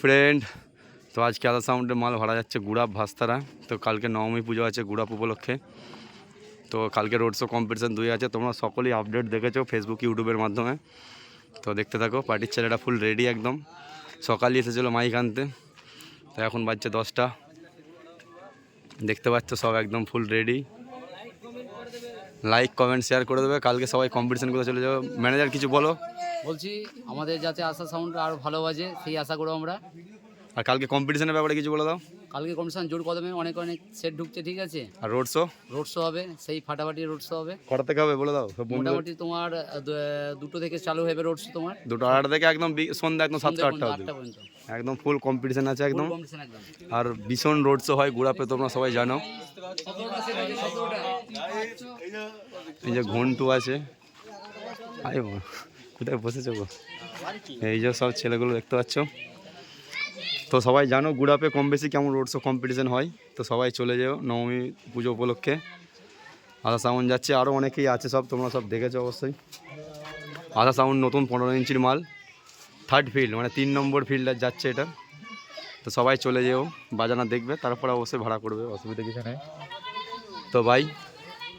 Friend তো আজকে আদা সাউন্ডে মাল ভাড়া যাচ্ছে গুড়াপ ভাস্তারা। তো কালকে নবমী পুজো আছে গুড়াপ উপলক্ষে। তো কালকে রোড শো কম্পিটিশান দুই আছে, তোমরা সকলেই আপডেট দেখেছ ফেসবুক ইউটিউবের মাধ্যমে। তো দেখতে থাকো পার্টির ছেলেটা ফুল রেডি একদম। সকালই এসেছিল মাইক আনতে, তো এখন বাজছে দশটা। দেখতে পাচ্ছ সব একদম full ready like comment share করে দেবে। কালকে সবাই কম্পিটিশন করে চলে যাবে। ম্যানেজার কিছু বলো? বলছি আমাদের যাতে আশা সাউন্ড আরও ভালো বাজে সেই আশা করব আমরা। আর কালকে কম্পিটিশনের ব্যাপারে কিছু বলে দাও। কালকে কমিশন জোর কদমে অনেক অনেক সেট ঢুকছে ঠিক আছে? আর রোড শো রোড শো হবে সেই ফাটাফাটি রোড শো হবে। কটা থেকে হবে বলে দাও মোটামুটি তোমার দুটো থেকে চালু হবে রোড শো তোমার। দুটো আড়াটা থেকে একদম সন্ধ্যা একদম সাতটা আটটা পর্যন্ত। একদম ফুল কম্পিটিশন আছে একদম। আর ভীষণ রোড শো হয় গুড়াপে তোমরা সবাই জানো। এই যে ঘন্টু আছে। বাবা, কোথায় বসেছো গো এই যে সব ছেলেগুলো দেখতে পাচ্ছ। তো সবাই জানো গুড়াপে কম বেশি কেমন রোড শো কম্পিটিশন হয়। তো সবাই চলে যেও নবমী পুজো উপলক্ষে। আধা সাউন্ড যাচ্ছে আরও অনেকেই আছে সব তোমরা সব দেখেছ অবশ্যই। আধা সাউন্ড নতুন পনেরো ইঞ্চির মাল। থার্ড ফিল্ড মানে তিন নম্বর ফিল্ডার যাচ্ছে এটা। তো সবাই চলে যেও বাজানা দেখবে তারপরে অবশ্যই ভাড়া করবে অসুবিধা কিছু নেই। তো ভাই